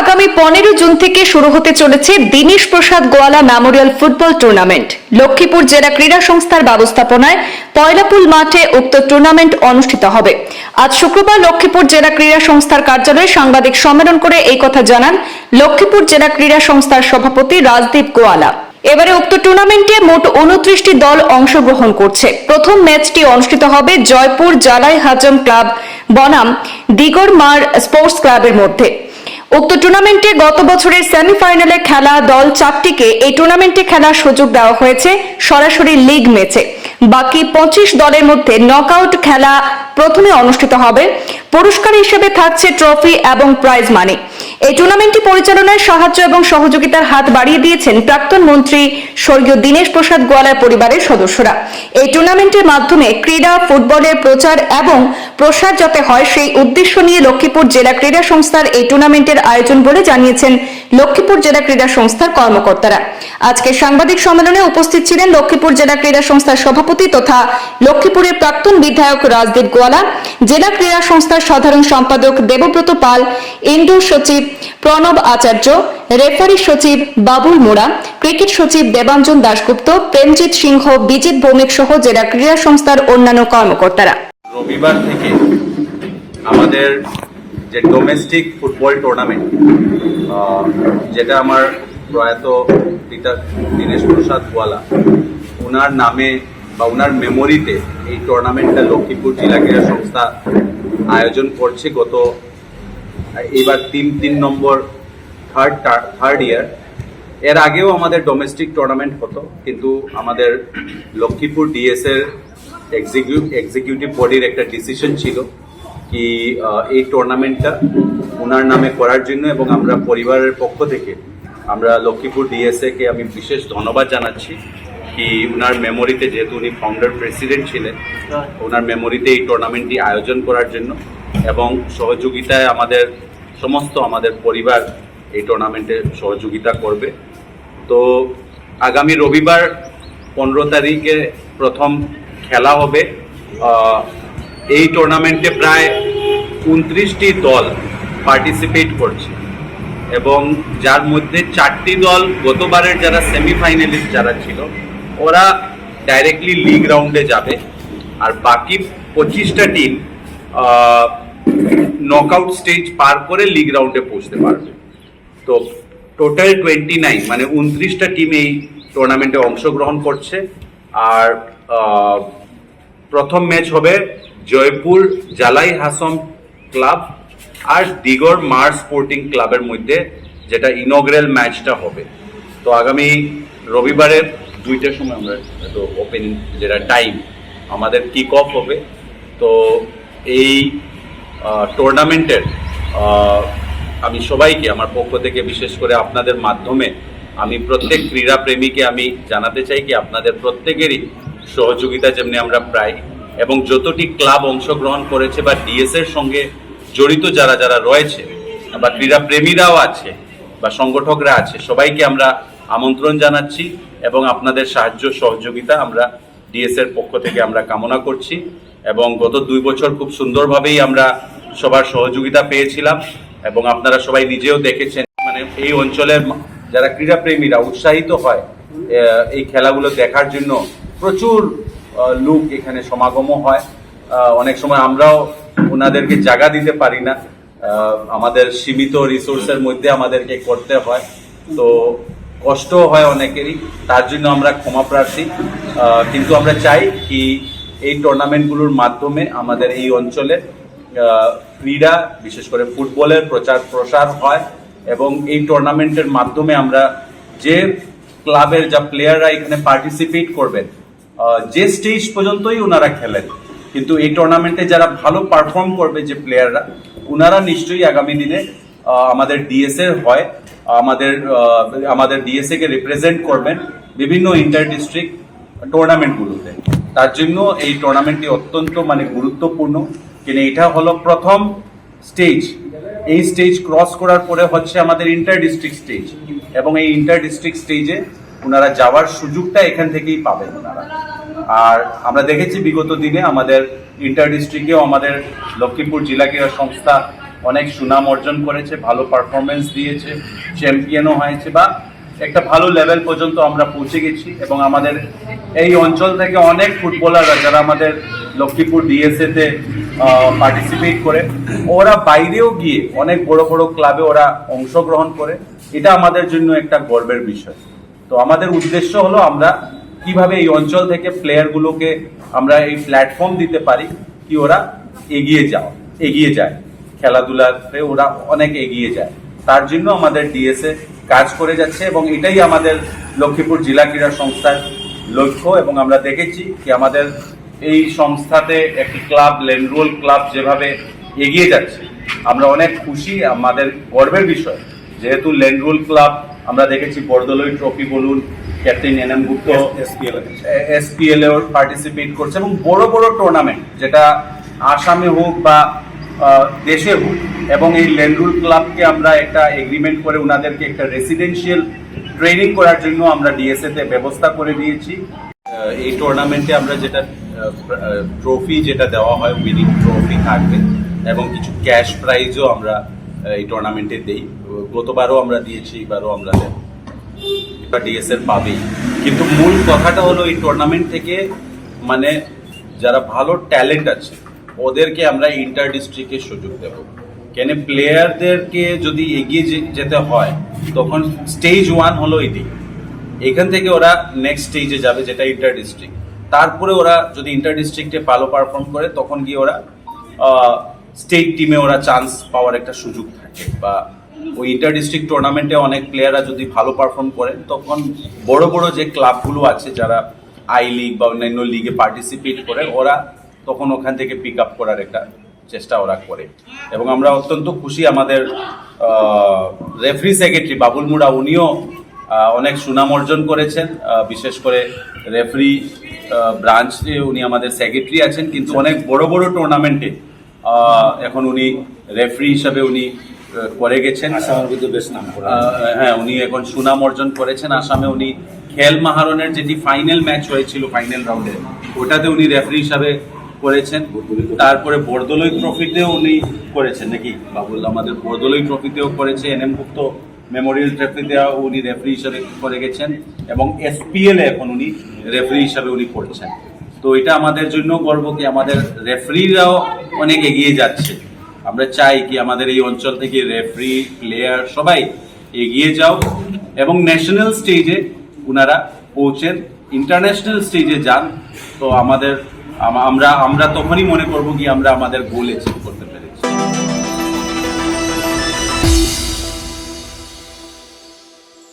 আগামী পনেরো জুন থেকে শুরু হতে চলেছে Dinesh Prasad Goala memorial football tournament. Lakshmipur জেলা ক্রীড়া সংস্থার ব্যবস্থাপনায় পয়লাপুল মাঠে উক্ত টুর্নামেন্ট অনুষ্ঠিত হবে। আজ শুক্রবার লক্ষ্মীপুর জেলা ক্রীড়া সংস্থার কার্যালয়ে সাংবাদিক সম্মেলন করে এই কথা জানান লক্ষ্মীপুর জেলা ক্রীড়া সংস্থার সভাপতি রাজদীপ গোয়ালা। এবারে উক্ত টুর্নামেন্টে মোট উনত্রিশটি দল অংশগ্রহণ করছে। প্রথম ম্যাচটি অনুষ্ঠিত হবে জয়পুর জালাই হাজম ক্লাব বনাম দিগর দিগরমার স্পোর্টস ক্লাবের মধ্যে। উক্ত টুর্নামেন্টে গত বছরের সেমিফাইনালে খেলা দল চারটিকে এই টুর্নামেন্টে খেলার সুযোগ দেওয়া হয়েছে, সরাসরি লিগ ম্যাচে বাকি পঁচিশ দলের মধ্যে নকআউট খেলা প্রথমে অনুষ্ঠিত হবে। পুরস্কার হিসেবে থাকছে ট্রফি এবং প্রাইজ মানি এই টুর্নামেন্টটি পরিচালনায় সাহায্য এবং সহযোগিতার হাত বাড়িয়ে দিয়েছেন প্রাক্তন মন্ত্রী স্বর্গীয় দীনেশ প্রসাদ গোয়ালার পরিবারের সদস্যরা। এই টুর্নামেন্টের মাধ্যমে ক্রীড়া, ফুটবলের প্রচার এবং প্রসার যাতে হয় সেই উদ্দেশ্য নিয়ে লক্ষ্মীপুর জেলা ক্রীড়া সংস্থার এই টুর্নামেন্টের আয়োজন বলে জানিয়েছেন লক্ষ্মীপুর জেলা ক্রীড়া সংস্থার কর্মকর্তারা। আজকে সাংবাদিক সম্মেলনে উপস্থিত ছিলেন লক্ষ্মীপুর জেলা ক্রীড়া সংস্থার সভাপতি তথা লক্ষ্মীপুরের প্রাক্তন বিধায়ক রাজদীপ গোয়ালা, জেলা ক্রীড়া সংস্থার সাধারণ সম্পাদক দেবব্রত পাল ইন্ডোর সচিব প্রণব আচার্য, রেফারি সচিব বাবুল মোড়া, ক্রিকেট সচিব দেবাঞ্জন দাশগুপ্ত, প্রেমজিৎ সিংহ বিজিত ভৌমিক সহ জেলা ক্রীড়া সংস্থার অন্যান্য কর্মকর্তারা। রবিবার থেকে আমাদের যে ডোমেস্টিক ফুটবল টুর্নামেন্ট যেটা আমার প্রয়াত পিতা দীনেশ প্রসাদ গোয়ালা ওনার নামে বা ওনার মেমোরিতে এই টুর্নামেন্টটা লক্ষ্মীপুর জেলা ক্রীড়া সংস্থা আয়োজন করছে গত এবার তিন তিন নম্বর থার্ড থার্ড ইয়ার এর আগেও আমাদের ডোমেস্টিক টুর্নামেন্ট হতো কিন্তু আমাদের লক্ষ্মীপুর ডিএস এর এক্সিকিউটিভ বডির একটা ডিসিশন ছিল কি এই টুর্নামেন্টটা ওনার নামে করার জন্য এবং আমরা পরিবারের পক্ষ থেকে আমরা লক্ষ্মীপুর ডিএসএ কে আমি বিশেষ ধন্যবাদ জানাচ্ছি কি ওনার মেমোরিতে যেহেতু উনি ফাউন্ডার প্রেসিডেন্ট ছিলেন ওনার মেমোরিতে এই টুর্নামেন্টটি আয়োজন করার জন্য। এবং সহযোগিতায় আমাদের সমস্ত আমাদের পরিবার এই টুর্নামেন্টে সহযোগিতা করবে। তো আগামী রবিবার পনেরো তারিখে প্রথম খেলা হবে। এই টুর্নামেন্টে প্রায় উনত্রিশটি দল পার্টিসিপেট করছে এবং যার মধ্যে চারটি দল গতবারের যারা সেমিফাইনালিস্ট যারা ছিল, ওরা ডাইরেক্টলি লিগ রাউন্ডে যাবে। আর বাকি পঁচিশটা টিম নকআউট স্টেজ পার করে লিগ রাউন্ডে পৌঁছতে পারবে। তো টোটাল টোয়েন্টি নাইন মানে উনত্রিশটা টিম এই টুর্নামেন্টে অংশগ্রহণ করছে। আর প্রথম ম্যাচ হবে জয়পুর জালাই হাসম ক্লাব আর দিগর মার স্পোর্টিং ক্লাবের মধ্যে যেটা ইনগ্রেল ম্যাচটা হবে। তো আগামী রবিবারের দুইটার সময় আমরা তো ওপেন যেটা টাইম আমাদের কিক অফ হবে। তো এই টুর্নামেন্টের আমি সবাইকে, আমার পক্ষ থেকে বিশেষ করে আপনাদের মাধ্যমে আমি প্রত্যেক ক্রীড়া প্রেমীকে আমি জানাতে চাই কি আপনাদের প্রত্যেকেরই সহযোগিতা যেমনি আমরা প্রায় এবং যতটি ক্লাব অংশগ্রহণ করেছে বা ডিএস এর সঙ্গে জড়িত যারা যারা রয়েছে বা ক্রীড়া প্রেমীরাও আছে বা সংগঠকরা আছে, সবাইকে আমরা আমন্ত্রণ জানাচ্ছি এবং আপনাদের সাহায্য, সহযোগিতা আমরা ডিএস এর পক্ষ থেকে আমরা কামনা করছি এবং গত দুই বছর খুব সুন্দরভাবেই আমরা সবার সহযোগিতা পেয়েছিলাম এবং আপনারা সবাই নিজেও দেখেছেন। মানে এই অঞ্চলের যারা ক্রীড়া প্রেমীরা উৎসাহিত হয় এই খেলাগুলো দেখার জন্য প্রচুর লোক এখানে সমাগমও হয়। অনেক সময় আমরাও ওনাদেরকে জায়গা দিতে পারি না। আমাদের সীমিত রিসোর্সের মধ্যে আমাদেরকে করতে হয়। তো কষ্ট হয় অনেকেরই, তার জন্য আমরা ক্ষমা প্রার্থী। কিন্তু আমরা চাই কি এই টুর্নামেন্টগুলোর মাধ্যমে আমাদের এই অঞ্চলে ক্রীড়া, বিশেষ করে ফুটবলের প্রচার প্রসার হয় এবং এই টুর্নামেন্টের মাধ্যমে আমরা যে ক্লাবের যা প্লেয়াররা এখানে পার্টিসিপেট করবেন যে স্টেজ পর্যন্তই ওনারা খেলেন। কিন্তু এই টুর্নামেন্টে যারা ভালো পারফর্ম করবে যে প্লেয়াররা ওনারা নিশ্চয়ই আগামী দিনে আমাদের ডিএসএ হয়, আমাদের আমাদের ডিএসএ কে রিপ্রেজেন্ট করবেন বিভিন্ন ইন্টার ডিস্ট্রিক্ট টুর্নামেন্টগুলোতে তার জন্য এই টুর্নামেন্টটি অত্যন্ত মানে গুরুত্বপূর্ণ। কিন্তু এটা হলো প্রথম স্টেজ। এই স্টেজ ক্রস করার পরে হচ্ছে আমাদের ইন্টার ডিস্ট্রিক্ট স্টেজ এবং এই ইন্টার ডিস্ট্রিক্ট স্টেজে ওনারা যাওয়ার সুযোগটা এখান থেকেই পাবেন ওনারা আর আমরা দেখেছি বিগত দিনে আমাদের ইন্টার ডিস্ট্রিক্টেও আমাদের লক্ষ্মীপুর জেলা ক্রীড়া সংস্থা অনেক সুনাম অর্জন করেছে, ভালো পারফরমেন্স দিয়েছে চ্যাম্পিয়নও হয়েছে বা একটা ভালো লেভেল পর্যন্ত আমরা পৌঁছে গেছি। এবং আমাদের এই অঞ্চল থেকে অনেক ফুটবলাররা যারা আমাদের লক্ষ্মীপুর ডিএসএ তে পার্টিসিপেট করে। ওরা বাইরেও গিয়ে অনেক বড় বড় ক্লাবে ওরা অংশগ্রহণ করে। এটা আমাদের জন্য একটা গর্বের বিষয়। তো আমাদের উদ্দেশ্য হলো আমরা কীভাবে এই অঞ্চল থেকে প্লেয়ারগুলোকে আমরা এই প্ল্যাটফর্ম দিতে পারি, কি ওরা এগিয়ে যাও, এগিয়ে যায়। খেলাধুলাতে ওরা অনেক এগিয়ে যায়। তার জন্য আমাদের ডিএসএ কাজ করে যাচ্ছে এবং এটাই আমাদের লক্ষ্মীপুর জেলা ক্রীড়া সংস্থার লক্ষ্য এবং আমরা দেখেছি কি আমাদের এই সংস্থাতে একটি ক্লাব লেনরোল ক্লাব যেভাবে এগিয়ে যাচ্ছে আমরা অনেক খুশি আমাদের গর্বের বিষয়। যেহেতু লেনরোল ক্লাব আমরা দেখেছি বরদলই ট্রফি বলুন ক্যাপ্টেন এনএম গুপ্ত এসপিএল এও পার্টিসিপেট করছে এবং বড় বড় টুর্নামেন্ট যেটা আসামে হোক বা দেশে হোক এবং এই লেনরুল ক্লাবকে আমরা একটা এগ্রিমেন্ট করে ওনাদেরকে একটা রেসিডেন্সিয়াল ট্রেনিং করার জন্য আমরা ডিএসএ তে ব্যবস্থা করে দিয়েছি। এই টুর্নামেন্টে আমরা যেটা ট্রফি যেটা দেওয়া হয় উইনিং ট্রফি থাকবে এবং কিছু ক্যাশ প্রাইজও আমরা এই টুর্নামেন্টে দেই। গতবারও আমরা দিয়েছি, এবারও আমরা দেব বা ডিএসএল পাবেই। কিন্তু মূল কথাটা হলো এই টুর্নামেন্ট থেকে মানে যারা ভালো ট্যালেন্ট আছে, ওদেরকে আমরা ইন্টার ডিস্ট্রিক্টের সুযোগ দেব। কেন? প্লেয়ারদেরকে যদি এগিয়ে যেতে হয়, তখন স্টেজ ওয়ান হলো এটি। এখান থেকে ওরা নেক্সট স্টেজে যাবে, যেটা ইন্টার ডিস্ট্রিক্ট তারপরে ওরা যদি ইন্টার ডিস্ট্রিক্টে ভালো পারফর্ম করে, তখন গিয়ে ওরা স্টেট টিমে ওরা চান্স পাওয়ার একটা সুযোগ থাকে। বা ওই ইন্টার ডিস্ট্রিক্ট টুর্নামেন্টে অনেক প্লেয়াররা যদি ভালো পারফর্ম করেন তখন বড় বড় যে ক্লাবগুলো আছে যারা আই লিগ বা অন্যান্য লিগে পার্টিসিপেট করে, ওরা তখন ওখান থেকে পিক আপ করার একটা চেষ্টা ওরা করে। এবং আমরা অত্যন্ত খুশি আমাদের রেফারি সেক্রেটারি বাবুল মুড়া, উনিও অনেক সুনাম অর্জন করেছেন। বিশেষ করে রেফারি ব্রাঞ্চে উনি আমাদের সেক্রেটারি আছেন কিন্তু অনেক বড় বড় টুর্নামেন্টে এখন উনি রেফারি হিসাবে উনি করে গেছেন। হ্যাঁ উনি এখন সুনাম অর্জন করেছেন। আসামে উনি খেল মাহারনের যেটি ফাইনাল ম্যাচ হয়েছিল ফাইনাল রাউন্ডে ওটাতে উনি রেফারি হিসাবে করেছেন। তারপরে বরদলই ট্রফিতেও উনি করেছেন নাকি? বাবুল আমাদের বরদলই ট্রফিতেও করেছে এনএম গুপ্ত মেমোরিয়াল ট্রফিতেও উনি রেফারি হিসাবে করে গেছেন এবং এসপিএল এখন উনি রেফারি হিসাবে উনি করছেন। তো এটা আমাদের জন্য গর্ব কি আমাদের রেফারিরাও অনেক এগিয়ে যাচ্ছে। আমরা চাই কি আমাদের এই অঞ্চল থেকে রেফারি প্লেয়ার সবাই এগিয়ে যাও এবং ন্যাশনাল স্টেজে ওনারা পৌঁছেন ইন্টারন্যাশনাল স্টেজে যান। তো আমাদের আমরা আমরা তখনই মনে করব কি আমরা আমাদের গোল অ্যাচিভ করব।